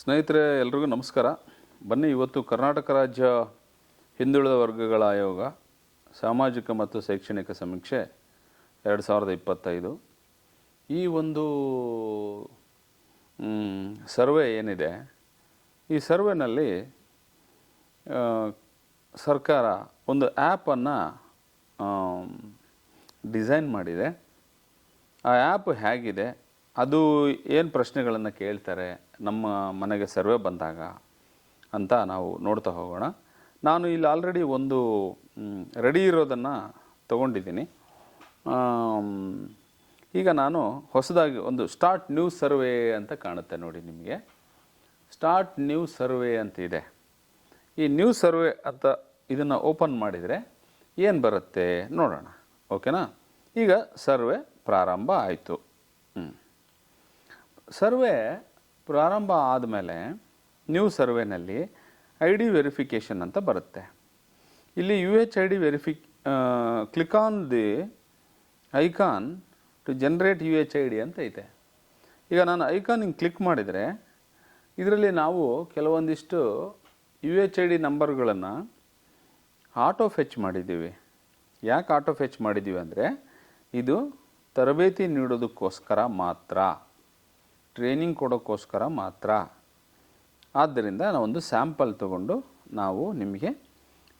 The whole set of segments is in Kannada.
ಸ್ನೇಹಿತರೆ, ಎಲ್ರಿಗೂ ನಮಸ್ಕಾರ. ಬನ್ನಿ ಇವತ್ತು ಕರ್ನಾಟಕ ರಾಜ್ಯ ಹಿಂದುಳಿದ ವರ್ಗಗಳ ಆಯೋಗ, ಸಾಮಾಜಿಕ ಮತ್ತು ಶೈಕ್ಷಣಿಕ ಸಮೀಕ್ಷೆ ಎರಡು ಸಾವಿರದ ಇಪ್ಪತ್ತೈದು. ಈ ಒಂದು ಸರ್ವೆ ಏನಿದೆ? ಈ ಸರ್ವೆನಲ್ಲಿ ಸರ್ಕಾರ ಒಂದು ಆ್ಯಪನ್ನು ಡಿಸೈನ್ ಮಾಡಿದೆ. ಆ ಆ್ಯಪ್ ಹೇಗಿದೆ? ಅದು ಏನು ಪ್ರಶ್ನೆಗಳನ್ನು ಕೇಳ್ತಾರೆ? ನಮ್ಮ ಮನೆಗೆ ಸರ್ವೆ ಬಂದಾಗ ಅಂತ ನಾವು ನೋಡ್ತಾ ಹೋಗೋಣ. ನಾನು ಇಲ್ಲಿ ಆಲ್ರೆಡಿ ಒಂದು ರೆಡಿ ಇರೋದನ್ನು ತಗೊಂಡಿದ್ದೀನಿ. ಈಗ ನಾನು ಹೊಸದಾಗಿ ಒಂದು ಸ್ಟಾರ್ಟ್ ನ್ಯೂ ಸರ್ವೆ ಅಂತ ಕಾಣುತ್ತೆ ನೋಡಿ ನಿಮಗೆ. ಸ್ಟಾರ್ಟ್ ನ್ಯೂ ಸರ್ವೆ ಅಂತ ಇದೆ. ಈ ನ್ಯೂ ಸರ್ವೆ ಅಂತ ಇದನ್ನು ಓಪನ್ ಮಾಡಿದರೆ ಏನು ಬರುತ್ತೆ ನೋಡೋಣ. ಓಕೆನಾ ಈಗ ಸರ್ವೆ ಪ್ರಾರಂಭ ಆಯಿತು. ಸರ್ವೆ ಪ್ರಾರಂಭ ಆದಮೇಲೆ ನ್ಯೂ ಸರ್ವೆನಲ್ಲಿ ಐ ಡಿ ವೆರಿಫಿಕೇಷನ್ ಅಂತ ಬರುತ್ತೆ. ಇಲ್ಲಿ U H I D verify click on the icon to generate U H I D ಅಂತ ಐತೆ. ಈಗ ನಾನು ಐಕಾನ್ ಕ್ಲಿಕ್ ಮಾಡಿದರೆ ಇದರಲ್ಲಿ ನಾವು ಕೆಲವೊಂದಿಷ್ಟು ಯು ಎಚ್ ಐ ಡಿ ನಂಬರ್ಗಳನ್ನು ಆಟೋ ಫೆಚ್ ಮಾಡಿದ್ದೀವಿ. ಯಾಕೆ ಆಟೋ ಫೆಚ್ ಮಾಡಿದ್ದೀವಿ ಅಂದರೆ ಇದು ತರಬೇತಿ ನೀಡೋದಕ್ಕೋಸ್ಕರ ಮಾತ್ರ. ಟ್ರೈನಿಂಗ್ ಕೊಡೋಕ್ಕೋಸ್ಕರ ಮಾತ್ರ. ಆದ್ದರಿಂದ ನಾವೊಂದು ಸ್ಯಾಂಪಲ್ ತಗೊಂಡು ನಾವು ನಿಮಗೆ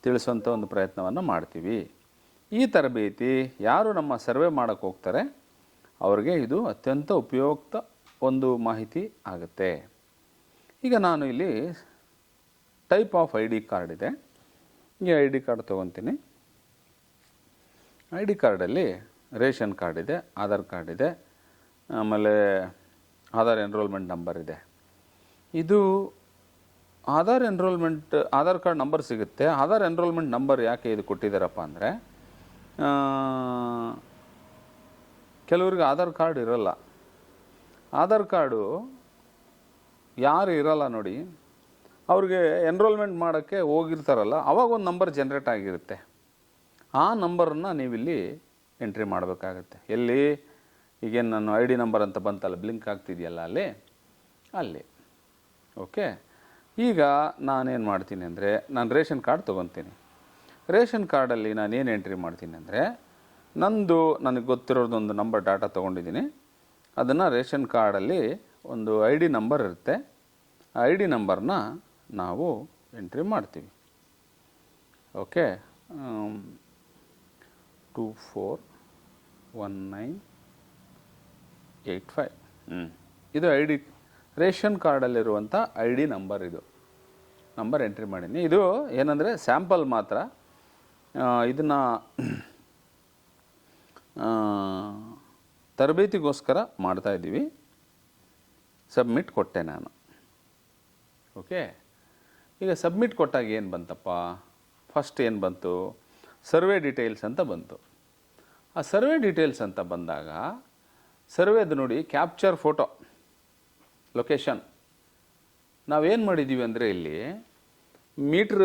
ತಿಳಿಸುವಂಥ ಒಂದು ಪ್ರಯತ್ನವನ್ನು ಮಾಡ್ತೀವಿ. ಈ ತರಬೇತಿ ಯಾರು ನಮ್ಮ ಸರ್ವೆ ಮಾಡೋಕ್ಕೆ ಹೋಗ್ತಾರೆ, ಅವ್ರಿಗೆ ಇದು ಅತ್ಯಂತ ಉಪಯುಕ್ತ ಒಂದು ಮಾಹಿತಿ ಆಗುತ್ತೆ. ಈಗ ನಾನು ಇಲ್ಲಿ type of I D card ಇದೆ. ಈ ಐ ಡಿ ಕಾರ್ಡ್ ತೊಗೊತೀನಿ. ಐ ಡಿ ಕಾರ್ಡಲ್ಲಿ ರೇಷನ್ ಕಾರ್ಡ್ ಇದೆ, ಆಧಾರ್ ಕಾರ್ಡ್ ಇದೆ, ಆಮೇಲೆ ಆಧಾರ್ ಎನ್ರೋಲ್ಮೆಂಟ್ ನಂಬರ್ ಇದೆ. ಇದು Aadhaar enrolment Aadhaar card number ಸಿಗುತ್ತೆ. ಆಧಾರ್ ಎನ್ರೋಲ್ಮೆಂಟ್ ನಂಬರ್ ಯಾಕೆ ಇದು ಕೊಟ್ಟಿದ್ದಾರಪ್ಪ ಅಂದರೆ ಕೆಲವ್ರಿಗೆ ಆಧಾರ್ ಕಾರ್ಡ್ ಇರೋಲ್ಲ. ಆಧಾರ್ ಕಾರ್ಡು ಯಾರು ಇರಲ್ಲ ನೋಡಿ, ಅವ್ರಿಗೆ ಎನ್ರೋಲ್ಮೆಂಟ್ ಮಾಡೋಕ್ಕೆ ಹೋಗಿರ್ತಾರಲ್ಲ, ಅವಾಗ ಒಂದು ನಂಬರ್ ಜನ್ರೇಟ್ ಆಗಿರುತ್ತೆ. ಆ ನಂಬರನ್ನು ನೀವಿಲ್ಲಿ ಎಂಟ್ರಿ ಮಾಡಬೇಕಾಗತ್ತೆ. ಎಲ್ಲಿ? ಈಗೇನು ನಾನು ಐ ಡಿ ನಂಬರ್ ಅಂತ ಬಂತಲ್ಲ, ಬ್ಲಿಂಕ್ ಆಗ್ತಿದೆಯಲ್ಲ ಅಲ್ಲಿ? ಅಲ್ಲಿ. ಓಕೆ? ಈಗ ನಾನೇನು ಮಾಡ್ತೀನಿ ಅಂದರೆ, ನಾನು ರೇಷನ್ ಕಾರ್ಡ್ ತೊಗೊತೀನಿ. ರೇಷನ್ ಕಾರ್ಡಲ್ಲಿ ಏನು ಎಂಟ್ರಿ ಮಾಡ್ತೀನಿ ಅಂದರೆ, ನಂದು ನನಗೆ ಗೊತ್ತಿರೋದೊಂದು ನಂಬರ್ ಡಾಟಾ ತೊಗೊಂಡಿದ್ದೀನಿ. ಅದನ್ನು ರೇಷನ್ ಕಾರ್ಡಲ್ಲಿ ಒಂದು ಐ ಡಿ ನಂಬರ್ ಇರುತ್ತೆ. ಆ ಐ ಡಿ ನಂಬರ್ನ ನಾವು ಎಂಟ್ರಿ ಮಾಡ್ತೀವಿ. Okay? Two four one nine eight five. ಹ್ಞೂ ಇದು ಐ ಡಿ ರೇಷನ್ ಕಾರ್ಡಲ್ಲಿರುವಂಥ ಐ ಡಿ ನಂಬರ್ ಇದು. ನಂಬರ್ ಎಂಟ್ರಿ ಮಾಡೀನಿ. ಇದು ಏನಂದರೆ ಸ್ಯಾಂಪಲ್ ಮಾತ್ರ. ಇದನ್ನು ತರಬೇತಿಗೋಸ್ಕರ ಮಾಡ್ತಾಯಿದ್ದೀವಿ ಸಬ್ಮಿಟ್ ಕೊಟ್ಟೆ ನಾನು. ಓಕೆ? ಈಗ ಸಬ್ಮಿಟ್ ಕೊಟ್ಟಾಗ ಏನು ಬಂತಪ್ಪ? ಫಸ್ಟ್ ಏನು ಬಂತು? ಸರ್ವೆ ಡೀಟೇಲ್ಸ್ ಅಂತ ಬಂತು. ಆ ಸರ್ವೆ ಡೀಟೇಲ್ಸ್ ಅಂತ ಬಂದಾಗ ಸರ್ವೇದು ನೋಡಿ ಕ್ಯಾಪ್ಚರ್ ಫೋಟೋ ಲೊಕೇಶನ್ ನಾವೇನು ಮಾಡಿದ್ದೀವಿ ಅಂದರೆ ಇಲ್ಲಿ ಮೀಟ್ರ್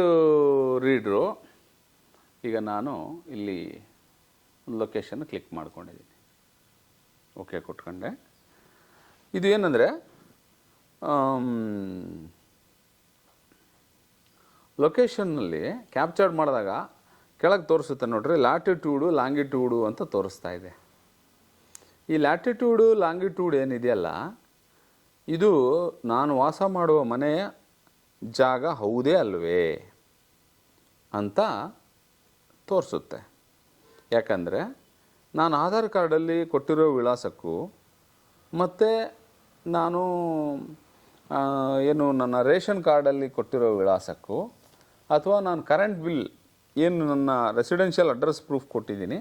ರೀಡ್ರು ಈಗ ನಾನು ಇಲ್ಲಿ ಒಂದು ಲೊಕೇಶನ್ ಕ್ಲಿಕ್ ಮಾಡ್ಕೊಂಡಿದ್ದೀನಿ. ಓಕೆ ಕೊಟ್ಕೊಂಡೆ. ಇದು ಏನಂದರೆ ಲೊಕೇಶನ್ನಲ್ಲಿ ಕ್ಯಾಪ್ಚರ್ ಮಾಡಿದಾಗ ಕೆಳಗೆ ತೋರಿಸುತ್ತೆ ನೋಡ್ರಿ ಲ್ಯಾಟಿಟ್ಯೂಡು ಲಾಂಗಿಟ್ಯೂಡು ಅಂತ ತೋರಿಸ್ತಾ ಇದೆ. ಈ ಲ್ಯಾಟಿಟ್ಯೂಡು ಲಾಂಗಿಟ್ಯೂಡ್ ಏನಿದೆಯಲ್ಲ, ಇದು ನಾನು ವಾಸ ಮಾಡುವ ಮನೆಯ ಜಾಗ ಹೌದೇ ಅಲ್ವೇ ಅಂತ ತೋರಿಸುತ್ತೆ. ಯಾಕಂದರೆ ನಾನು ಆಧಾರ್ ಕಾರ್ಡಲ್ಲಿ ಕೊಟ್ಟಿರೋ ವಿಳಾಸಕ್ಕೂ ಮತ್ತು ನಾನು ಏನು ನನ್ನ ರೇಷನ್ ಕಾರ್ಡಲ್ಲಿ ಕೊಟ್ಟಿರೋ ವಿಳಾಸಕ್ಕೂ ಅಥವಾ ನಾನು ಕರೆಂಟ್ ಬಿಲ್ ಏನು ನನ್ನ ರೆಸಿಡೆನ್ಷಿಯಲ್ ಅಡ್ರೆಸ್ ಪ್ರೂಫ್ ಕೊಟ್ಟಿದ್ದೀನಿ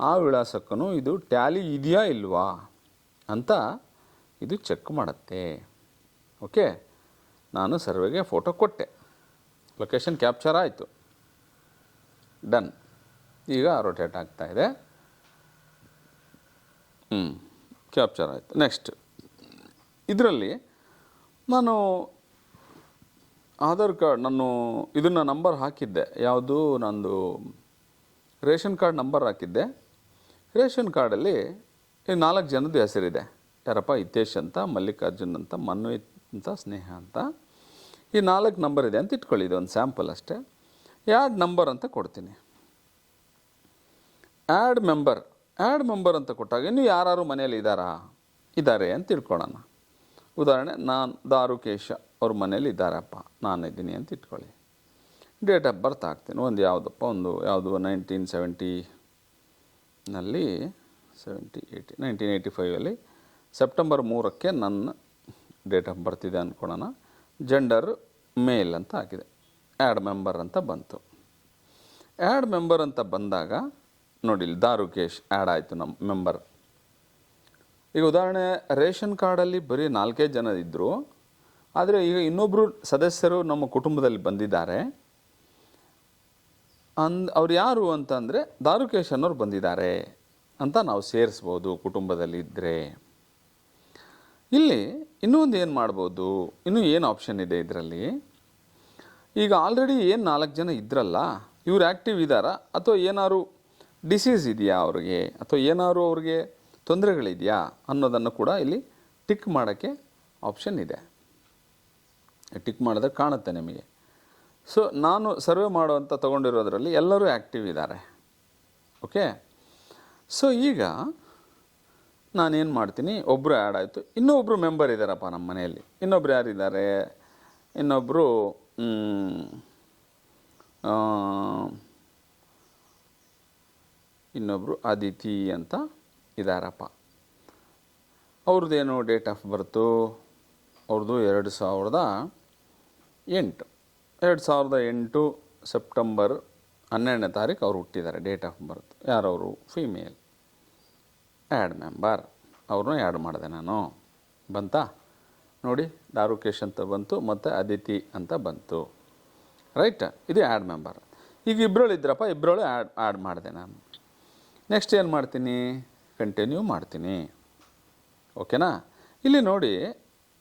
ಆ ವಿಳಾಸಕ್ಕೂ ಇದು ಟ್ಯಾಲಿ ಇದೆಯಾ ಇಲ್ವಾ ಅಂತ ಇದು ಚೆಕ್ ಮಾಡುತ್ತೆ. ಓಕೆ? ನಾನು ಸರ್ವೆಗೆ ಫೋಟೋ ಕೊಟ್ಟೆ. ಲೊಕೇಶನ್ ಕ್ಯಾಪ್ಚರ್ ಆಯಿತು. ಡನ್. ಈಗ ರೊಟೇಟ್ ಆಗ್ತಾ ಇದೆ. ಹ್ಞೂ ಕ್ಯಾಪ್ಚರ್ ಆಯಿತು. ನೆಕ್ಸ್ಟ್. ಇದರಲ್ಲಿ ನಾನು ಆಧಾರ್ ಕಾರ್ಡ್ ನಾನು ಇದನ್ನು ನಂಬರ್ ಹಾಕಿದ್ದೆ. ಯಾವುದು? ನಂದು ರೇಷನ್ ಕಾರ್ಡ್ ನಂಬರ್ ಹಾಕಿದ್ದೆ. ರೇಷನ್ ಕಾರ್ಡಲ್ಲಿ ನಾಲ್ಕು ಜನದ ಹೆಸರಿದೆ. ಯಾರಪ್ಪ? ಹಿತೇಶ್ ಅಂತ, ಮಲ್ಲಿಕಾರ್ಜುನ್ ಅಂತ, ಮನ್ವಿತ್ ಅಂತ, ಸ್ನೇಹ ಅಂತ. ಈ ನಾಲ್ಕು ನಂಬರ್ ಇದೆ ಅಂತ ಇಟ್ಕೊಳ್ಳಿ ಇದು ಒಂದು ಸ್ಯಾಂಪಲ್ ಅಷ್ಟೇ. ಆ್ಯಡ್ ನಂಬರ್ ಅಂತ ಕೊಡ್ತೀನಿ. ಆ್ಯಡ್ ಮೆಂಬರ್ ಆ್ಯಡ್ ಮೆಂಬರ್ ಅಂತ ಕೊಟ್ಟಾಗ ಇನ್ನು ಯಾರು ಮನೇಲಿ ಇದ್ದಾರಾ? ಇದ್ದಾರೆ ಅಂತ ತಿಳ್ಕೊಳ್ಳೋಣ. ಉದಾಹರಣೆ, ನಾನು ದಾರುಕೇಶ ಅವ್ರ ಮನೇಲಿ ಇದ್ದಾರಪ್ಪ. ನಾನು ಇದ್ದೀನಿ ಅಂತ ಇಟ್ಕೊಳ್ಳಿ. ಡೇಟ್ ಆಫ್ ಬರ್ತ್ ಹಾಕ್ತೀನಿ. ಒಂದು ಯಾವುದಪ್ಪ? ಒಂದು ಯಾವುದು? ನೈನ್ಟೀನ್ ಸೆವೆಂಟಿನಲ್ಲಿ ಸೆವೆಂಟಿ ಏಯ್ಟಿ ನೈನ್ಟೀನ್ ಏಯ್ಟಿ ಫೈವಲ್ಲಿ ಸೆಪ್ಟೆಂಬರ್ ಮೂರಕ್ಕೆ ನನ್ನ ಡೇಟ್ ಆಫ್ ಬರ್ತ್ ಇದೆ ಅಂದ್ಕೊಳ್ಳೋಣ ಜೆಂಡರ್ ಮೇಲ್ ಅಂತ ಹಾಕಿದೆ ಆ್ಯಡ್ ಮೆಂಬರ್ ಅಂತ ಬಂತು. ಆ್ಯಡ್ ಮೆಂಬರ್ ಅಂತ ಬಂದಾಗ, ನೋಡಿ ಇಲ್ಲಿ ದಾರುಕೇಶ್ ಆ್ಯಡ್ ಆಯಿತು ನಮ್ಮ ಮೆಂಬರ್ ಈಗ ಉದಾಹರಣೆ, ರೇಷನ್ ಕಾರ್ಡಲ್ಲಿ ಬರೀ ನಾಲ್ಕೇ ಜನ ಇದ್ದರು ಆದರೆ ಈಗ ಇನ್ನೊಬ್ಬರು ಸದಸ್ಯರು ನಮ್ಮ ಕುಟುಂಬದಲ್ಲಿ ಬಂದಿದ್ದಾರೆ. ಅಂದ್ ಅವ್ರು ಯಾರು ಅಂತಂದರೆ ದಾರುಕೇಶ್ ಅನ್ನೋರು ಬಂದಿದ್ದಾರೆ ಅಂತ ನಾವು ಸೇರಿಸ್ಬೋದು ಕುಟುಂಬದಲ್ಲಿ ಇದ್ದರೆ ಇಲ್ಲಿ ಇನ್ನೊಂದು ಏನು ಮಾಡ್ಬೋದು? ಇನ್ನೂ ಏನು ಆಪ್ಷನ್ ಇದೆ ಇದರಲ್ಲಿ? ಈಗ ಆಲ್ರೆಡಿ ಏನು ನಾಲ್ಕು ಜನ ಇದ್ರಲ್ಲ, ಇವ್ರು ಆ್ಯಕ್ಟಿವ್ ಇದ್ದಾರಾ ಅಥವಾ ಏನಾದ್ರು ಡಿಸೀಸ್ ಇದೆಯಾ ಅವ್ರಿಗೆ? ಅಥವಾ ಏನಾದ್ರು ಅವ್ರಿಗೆ ತೊಂದರೆಗಳಿದೆಯಾ? ಅನ್ನೋದನ್ನು ಕೂಡ ಇಲ್ಲಿ ಟಿಕ್ ಮಾಡೋಕ್ಕೆ ಆಪ್ಷನ್ ಇದೆ. ಟಿಕ್ ಮಾಡಿದ್ರೆ ಕಾಣುತ್ತೆ ನಿಮಗೆ. ಸೊ ನಾನು ಸರ್ವೆ ಮಾಡುವಂಥ ತೊಗೊಂಡಿರೋದ್ರಲ್ಲಿ ಎಲ್ಲರೂ ಆ್ಯಕ್ಟಿವ್ ಇದ್ದಾರೆ. ಓಕೆ ಸೊ ಈಗ ನಾನೇನು ಮಾಡ್ತೀನಿ? ಒಬ್ಬರು ಆ್ಯಡ್ ಆಯಿತು. ಇನ್ನೊಬ್ಬರು ಮೆಂಬರ್ ಇದ್ದಾರಪ್ಪ ನಮ್ಮ ಮನೆಯಲ್ಲಿ. ಇನ್ನೊಬ್ರು ಯಾರಿದ್ದಾರೆ? ಇನ್ನೊಬ್ಬರು ಇನ್ನೊಬ್ಬರು ಅದಿತಿ ಅಂತ ಇದ್ದಾರಪ್ಪ. ಅವ್ರದ್ದೇನು ಡೇಟ್ ಆಫ್ ಬರ್ತು ಅವ್ರದ್ದು ಎರಡು ಸಾವಿರದ ಎಂಟು. ಎರಡು ಸಾವಿರದ ಎಂಟು ಸೆಪ್ಟೆಂಬರ್ ಹನ್ನೆರಡನೇ ತಾರೀಕು ಅವರು ಹುಟ್ಟಿದ್ದಾರೆ. ಡೇಟ್ ಆಫ್ ಬರ್ತ್ ಯಾರವರು? ಫೀಮೇಲ್ ಆ್ಯಡ್ ಮೆಂಬರ್ ಅವ್ರನ್ನೂ ಆ್ಯಡ್ ಮಾಡಿದೆ ನಾನು. ಬಂತಾ? ನೋಡಿ, ದಾರುಕೇಶ್ ಅಂತ ಬಂತು, ಮತ್ತು ಅದಿತಿ ಅಂತ ಬಂತು. ರೈಟ್ ಇದು ಆ್ಯಡ್ ಮೆಂಬರ್ ಈಗ ಇಬ್ಬರಳು ಇದ್ರಪ್ಪ ಇಬ್ಬರಳು ಆ್ಯಡ್ ಆ್ಯಡ್ ಮಾಡಿದೆ ನಾನು. ನೆಕ್ಸ್ಟ್ ಏನು ಮಾಡ್ತೀನಿ? ಕಂಟಿನ್ಯೂ ಮಾಡ್ತೀನಿ. ಓಕೆನಾ ಇಲ್ಲಿ ನೋಡಿ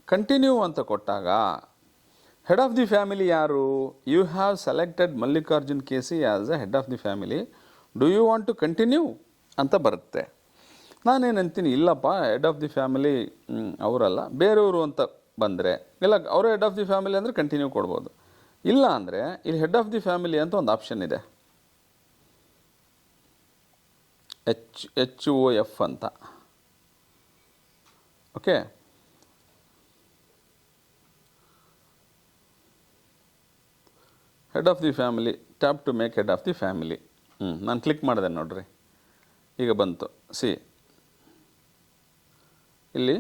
ಕಂಟಿನ್ಯೂ ಅಂತ ಕೊಟ್ಟಾಗ ಹೆಡ್ ಆಫ್ ದಿ ಫ್ಯಾಮಿಲಿ ಯಾರು? You have selected Mallikarjun K C as a head of the family do you want to continue ಅಂತ ಬರುತ್ತೆ. ನಾನೇನು ಅಂತೀನಿ, ಇಲ್ಲಪ್ಪ ಹೆಡ್ ಆಫ್ ದಿ ಫ್ಯಾಮಿಲಿ ಅವರಲ್ಲ, ಬೇರೆಯವರು ಅಂತ ಬಂದರೆ, ಇಲ್ಲ, ಅವರೇ ಹೆಡ್ ಆಫ್ ದಿ ಫ್ಯಾಮಿಲಿ ಅಂದರೆ ಕಂಟಿನ್ಯೂ ಕೊಡ್ಬೋದು. ಇಲ್ಲ ಅಂದರೆ, ಇಲ್ಲಿ ಹೆಡ್ ಆಫ್ ದಿ ಫ್ಯಾಮಿಲಿ ಅಂತ ಒಂದು ಆಪ್ಷನ್ ಇದೆ. ಎಚ್ ಎಚ್ ಒ ಎಫ್ ಅಂತ. Okay head of the family tap to make head of the family ಹ್ಞೂ ನಾನು ಕ್ಲಿಕ್ ಮಾಡಿದೆ ನೋಡ್ರಿ. ಈಗ ಬಂತು. ಸಿ ಇಲ್ಲಿ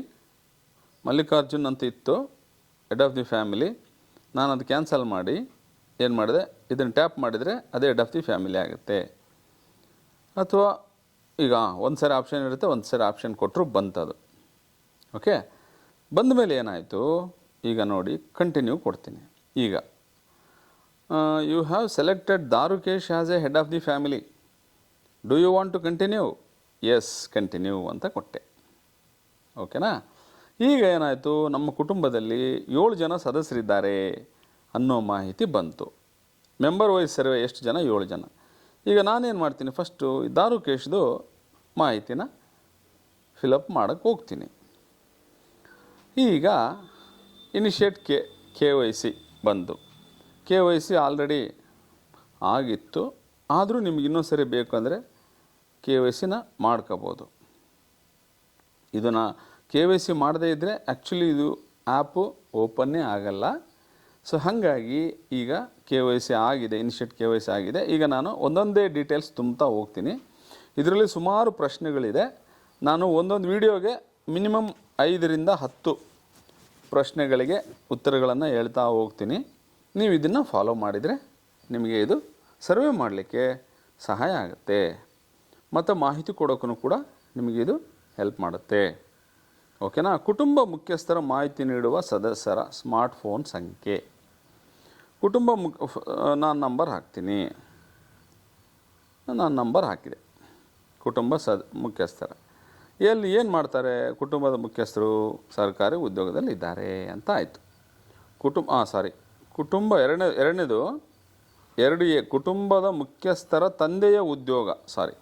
ಮಲ್ಲಿಕಾರ್ಜುನ್ ಅಂತ ಇತ್ತು. ಹೆಡ್ ಆಫ್ ದಿ ಫ್ಯಾಮಿಲಿ ನಾನು ಅದು ಕ್ಯಾನ್ಸಲ್ ಮಾಡಿ. ಏನು ಮಾಡಿದೆ? ಇದನ್ನು ಟ್ಯಾಪ್ ಮಾಡಿದರೆ ಅದೇ ಹೆಡ್ ಆಫ್ ದಿ ಫ್ಯಾಮಿಲಿ ಆಗುತ್ತೆ. ಅಥವಾ ಈಗ ಒಂದು ಸರಿ ಆಪ್ಷನ್ ಇರುತ್ತೆ, ಒಂದು ಸರಿ ಆಪ್ಷನ್ ಕೊಟ್ಟರು ಬಂತದು. ಓಕೆ ಬಂದ ಮೇಲೆ ಏನಾಯಿತು? ಈಗ ನೋಡಿ ಕಂಟಿನ್ಯೂ ಕೊಡ್ತೀನಿ. ಈಗ. You have selected Darukesh as a head of the family do you want to continue yes continue ಅಂತ ಕೊಟ್ಟೆ. ಓಕೆನಾ ಈಗ ಏನಾಯಿತು? ನಮ್ಮ ಕುಟುಂಬದಲ್ಲಿ ಏಳು ಜನ ಸದಸ್ಯರಿದ್ದಾರೆ ಅನ್ನೋ ಮಾಹಿತಿ ಬಂತು. ಮೆಂಬರ್ ವೈಸ್ ಸರ್ವೆ ಎಷ್ಟು ಜನ? ಏಳು ಜನ. ಈಗ ನಾನೇನು ಮಾಡ್ತೀನಿ? ಫಸ್ಟು ದಾರುಕೇಶ್ದು ಮಾಹಿತಿನ ಫಿಲಪ್ ಮಾಡೋಕ್ಕೆ ಹೋಗ್ತೀನಿ. ಈಗ initiate K K Y C ಬಂದು. ಕೆ ವೈ ಸಿ ಆಲ್ರೆಡಿ ಆಗಿತ್ತು. ಆದರೂ ನಿಮ್ಗೆ ಇನ್ನೊಂದು ಸರಿ ಬೇಕು ಅಂದರೆ ಕೆ ವೈ ಸಿನ ಮಾಡ್ಕೋಬೋದು. ಇದನ್ನು ಕೆ ವೈ ಸಿ ಮಾಡದೇ ಇದ್ದರೆ ಆ್ಯಕ್ಚುಲಿ ಇದು ಆ್ಯಪು ಓಪನ್ನೇ ಆಗಲ್ಲ. ಸೊ ಹಾಗಾಗಿ ಈಗ ಕೆ ವೈ ಸಿ ಆಗಿದೆ ಇನಿಷಿಯೇಟ್ ಕೆ ವೈ ಸಿ ಆಗಿದೆ. ಈಗ ನಾನು ಒಂದೊಂದೇ ಡೀಟೇಲ್ಸ್ ತುಂಬ್ತಾ ಹೋಗ್ತೀನಿ. ಇದರಲ್ಲಿ ಸುಮಾರು ಪ್ರಶ್ನೆಗಳಿದೆ. ನಾನು ಒಂದೊಂದು ವಿಡಿಯೋಗೆ ಮಿನಿಮಮ್ ಐದರಿಂದ ಹತ್ತು ಪ್ರಶ್ನೆಗಳಿಗೆ ಉತ್ತರಗಳನ್ನು ಹೇಳ್ತಾ ಹೋಗ್ತೀನಿ. ನೀವು ಇದನ್ನು ಫಾಲೋ ಮಾಡಿದರೆ ನಿಮಗೆ ಇದು ಸರ್ವೆ ಮಾಡಲಿಕ್ಕೆ ಸಹಾಯ ಆಗುತ್ತೆ. ಮತ್ತು ಮಾಹಿತಿ ಕೊಡೋಕ್ಕೂ ಕೂಡ ನಿಮಗೆ ಇದು ಹೆಲ್ಪ್ ಮಾಡುತ್ತೆ. ಓಕೆನಾ ಕುಟುಂಬ ಮುಖ್ಯಸ್ಥರ ಮಾಹಿತಿ ನೀಡುವ ಸದಸ್ಯರ ಸ್ಮಾರ್ಟ್ಫೋನ್ ಸಂಖ್ಯೆ. ಕುಟುಂಬ ಮುಖ ನಾನು ನಂಬರ್ ಹಾಕ್ತೀನಿ. ನಾನು ನಂಬರ್ ಹಾಕಿದೆ. ಕುಟುಂಬ ಸದ್, ಮುಖ್ಯಸ್ಥರ. ಎಲ್ಲಿ ಏನು ಮಾಡ್ತಾರೆ? ಕುಟುಂಬದ ಮುಖ್ಯಸ್ಥರು ಸರ್ಕಾರಿ ಉದ್ಯೋಗದಲ್ಲಿ ಇದ್ದಾರೆ ಅಂತ ಆಯಿತು. ಕುಟುಂಬ ಸಾರಿ ಕುಟುಂಬ ಎರಡನೇ, ಎರಡನೇದು, ಎರಡು ಎ, ಕುಟುಂಬದ ಮುಖ್ಯಸ್ಥರ ತಂದೆಯ ಉದ್ಯೋಗ ಸಾರಿ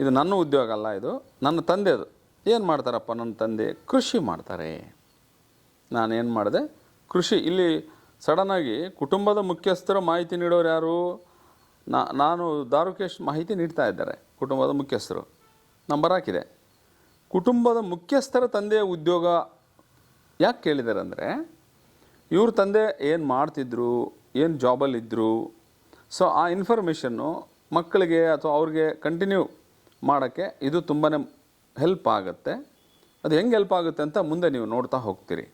ಇದು ನನ್ನ ಉದ್ಯೋಗ ಅಲ್ಲ ಇದು, ನನ್ನ ತಂದೆದು ಏನು ಮಾಡ್ತಾರಪ್ಪ ನನ್ನ ತಂದೆ? ಕೃಷಿ ಮಾಡ್ತಾರೆ. ನಾನೇನು ಮಾಡಿದೆ? ಕೃಷಿ. ಇಲ್ಲಿ ಸಡನ್ನಾಗಿ ಕುಟುಂಬದ ಮುಖ್ಯಸ್ಥರ ಮಾಹಿತಿ ನೀಡೋರು ಯಾರು? ನಾನು ದಾರುಕೇಶ್ ಮಾಹಿತಿ ನೀಡ್ತಾ ಇದ್ದಾರೆ, ಕುಟುಂಬದ ಮುಖ್ಯಸ್ಥರು. ನಂಬರ್ ಹಾಕಿದೆ. ಕುಟುಂಬದ ಮುಖ್ಯಸ್ಥರ ತಂದೆಯ ಉದ್ಯೋಗ ಯಾಕೆ ಕೇಳಿದ್ದಾರೆ ಅಂದರೆ ಇವ್ರ ತಂದೆ ಏನು ಮಾಡ್ತಿದ್ರು, ಏನು ಜಾಬಲ್ಲಿದ್ದರು ಸೊ ಆ ಇನ್ಫಾರ್ಮೇಷನ್ನು ಮಕ್ಕಳಿಗೆ ಅಥವಾ ಅವ್ರಿಗೆ ಕಂಟಿನ್ಯೂ ಮಾಡೋಕ್ಕೆ ಇದು ತುಂಬಾ ಹೆಲ್ಪ್ ಆಗುತ್ತೆ. ಅದು ಹೆಂಗೆ ಹೆಲ್ಪ್ ಆಗುತ್ತೆ ಅಂತ ಮುಂದೆ ನೀವು ನೋಡ್ತಾ ಹೋಗ್ತೀರಿ.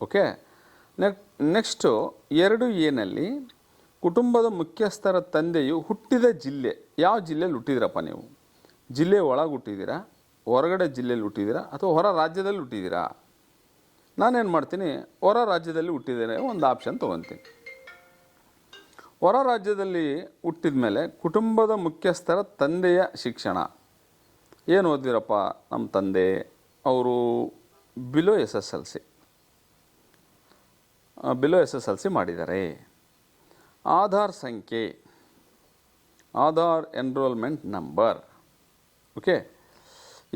ಓಕೆ ನೆಕ್ ನೆಕ್ಸ್ಟು ಎರಡು ಏನಲ್ಲಿ ಕುಟುಂಬದ ಮುಖ್ಯಸ್ಥರ ತಂದೆಯು ಹುಟ್ಟಿದ ಜಿಲ್ಲೆ, ಯಾವ ಜಿಲ್ಲೆಯಲ್ಲಿ ಹುಟ್ಟಿದಿರಪ್ಪ ನೀವು? ಜಿಲ್ಲೆ ಒಳಗೆ ಹುಟ್ಟಿದ್ದೀರಾ ಹೊರಗಡೆ ಜಿಲ್ಲೆಯಲ್ಲಿ ಹುಟ್ಟಿದ್ದೀರಾ ಅಥವಾ ಹೊರ ರಾಜ್ಯದಲ್ಲಿ ಹುಟ್ಟಿದ್ದೀರಾ ನಾನೇನು ಮಾಡ್ತೀನಿ, ಹೊರ ರಾಜ್ಯದಲ್ಲಿ ಹುಟ್ಟಿದ್ದೇನೆ, ಒಂದು ಆಪ್ಷನ್ ತೊಗೊತೀನಿ. ಹೊರ ರಾಜ್ಯದಲ್ಲಿ ಹುಟ್ಟಿದ ಮೇಲೆ ಕುಟುಂಬದ ಮುಖ್ಯಸ್ಥರ ತಂದೆಯ ಶಿಕ್ಷಣ. ಏನು ಓದಿರಪ್ಪ ನಮ್ಮ ತಂದೆ? ಅವರು below S S L C. Below S S L C ಮಾಡಿದ್ದಾರೆ. ಆಧಾರ್ ಸಂಖ್ಯೆ. ಆಧಾರ್ ಎನ್ರೋಲ್ಮೆಂಟ್ ನಂಬರ್ ಓಕೆ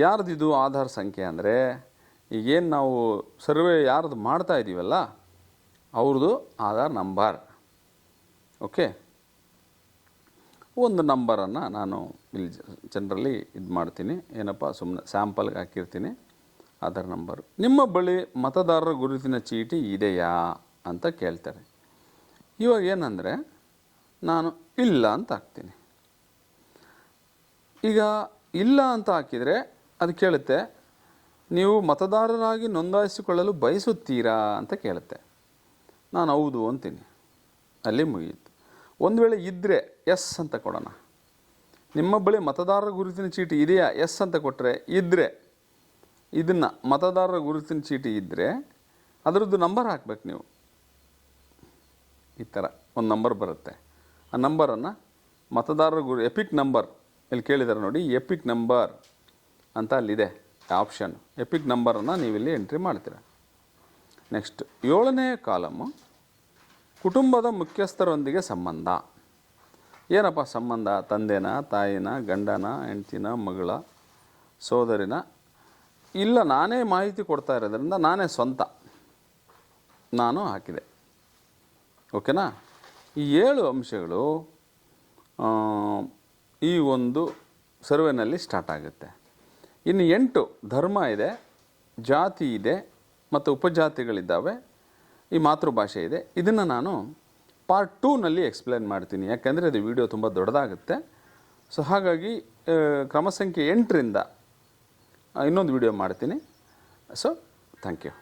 ಯಾರ್ದಿದು ಆಧಾರ್ ಸಂಖ್ಯೆ ಅಂದರೆ? ಈಗೇನು ನಾವು ಸರ್ವೆ ಯಾರ್ದು ಮಾಡ್ತಾ ಇದ್ದೀವಲ್ಲ ಅವ್ರದ್ದು ಆಧಾರ್ ನಂಬರ್. ಓಕೆ? ಒಂದು ನಂಬರನ್ನು ನಾನು ಇಲ್ಲಿ ಜನರಲಿ ಇದು ಮಾಡ್ತೀನಿ. ಏನಪ್ಪ ಸುಮ್ಮನೆ ಸ್ಯಾಂಪಲ್ಗೆ ಹಾಕಿರ್ತೀನಿ. ಆಧಾರ್ ನಂಬರ್. ನಿಮ್ಮ ಬಳಿ ಮತದಾರರ ಗುರುತಿನ ಚೀಟಿ ಇದೆಯಾ ಅಂತ ಕೇಳ್ತಾರೆ. ಇವಾಗ ಏನಂದರೆ, ನಾನು ಇಲ್ಲ ಅಂತ ಹಾಕ್ತೀನಿ. ಈಗ ಇಲ್ಲ ಅಂತ ಹಾಕಿದರೆ ಅದು ಕೇಳುತ್ತೆ ನೀವು ಮತದಾರರಾಗಿ ನೋಂದಾಯಿಸಿಕೊಳ್ಳಲು ಬಯಸುತ್ತೀರಾ ಅಂತ ಕೇಳುತ್ತೆ. ನಾನು ಹೌದು ಅಂತೀನಿ. ಅಲ್ಲಿ ಮುಗಿಯಿತು. ಒಂದು ವೇಳೆ ಇದ್ದರೆ ಎಸ್ ಅಂತ ಕೊಡೋಣ. ನಿಮ್ಮ ಬಳಿ ಮತದಾರರ ಗುರುತಿನ ಚೀಟಿ ಇದೆಯಾ? ಎಸ್ ಅಂತ ಕೊಟ್ಟರೆ ಇದ್ದರೆ ಇದನ್ನು ಮತದಾರರ ಗುರುತಿನ ಚೀಟಿ ಇದ್ದರೆ ಅದರದ್ದು ನಂಬರ್ ಹಾಕ್ಬೇಕು ನೀವು. ಈ ಥರ ಒಂದು ನಂಬರ್ ಬರುತ್ತೆ. ಆ ನಂಬರನ್ನು ಮತದಾರರ ಗುರು ಎಪಿಕ್ ನಂಬರ್. ಇಲ್ಲಿ ಕೇಳಿದ್ದಾರೆ ನೋಡಿ, ಎಪಿಕ್ ನಂಬರ್ ಅಂತ ಅಲ್ಲಿದೆ. ಆಪ್ಷನ್ ಎಪಿಕ್ ನಂಬರನ್ನು ನೀವಿಲ್ಲಿ ಎಂಟ್ರಿ ಮಾಡ್ತೀರ. ನೆಕ್ಸ್ಟ್ ಏಳನೇ ಕಾಲಮ್ಮು ಕುಟುಂಬದ ಮುಖ್ಯಸ್ಥರೊಂದಿಗೆ ಸಂಬಂಧ. ಏನಪ್ಪ ಸಂಬಂಧ? ತಂದೆನ, ತಾಯಿನ, ಗಂಡನ, ಹೆಂಡ್ತಿನ, ಮಗಳ, ಸೋದರಿನ? ಇಲ್ಲ, ನಾನೇ ಮಾಹಿತಿ ಕೊಡ್ತಾ ಇರೋದ್ರಿಂದ ನಾನೇ ಸ್ವಂತ. ನಾನು ಹಾಕಿದೆ. ಓಕೆನಾ ಈ ಏಳು ಅಂಶಗಳು ಈ ಒಂದು ಸರ್ವೆನಲ್ಲಿ ಸ್ಟಾರ್ಟ್ ಆಗುತ್ತೆ. ಇನ್ನು ಎಂಟು ಧರ್ಮ ಇದೆ, ಜಾತಿ ಇದೆ ಮತ್ತು ಉಪಜಾತಿಗಳಿದ್ದಾವೆ. ಈ ಮಾತೃಭಾಷೆ ಇದೆ. ಇದನ್ನು ನಾನು ಪಾರ್ಟ್ ಟೂನಲ್ಲಿ ಎಕ್ಸ್ಪ್ಲೇನ್ ಮಾಡ್ತೀನಿ. ಯಾಕೆಂದರೆ ಅದು ವಿಡಿಯೋ ತುಂಬ ದೊಡ್ಡದಾಗುತ್ತೆ. ಸೊ ಹಾಗಾಗಿ ಕ್ರಮಸಂಖ್ಯೆ ಕ್ರಮ ಸಂಖ್ಯೆ ಎಂಟರಿಂದ ಇನ್ನೊಂದು ವಿಡಿಯೋ ಮಾಡ್ತೀನಿ. So thank you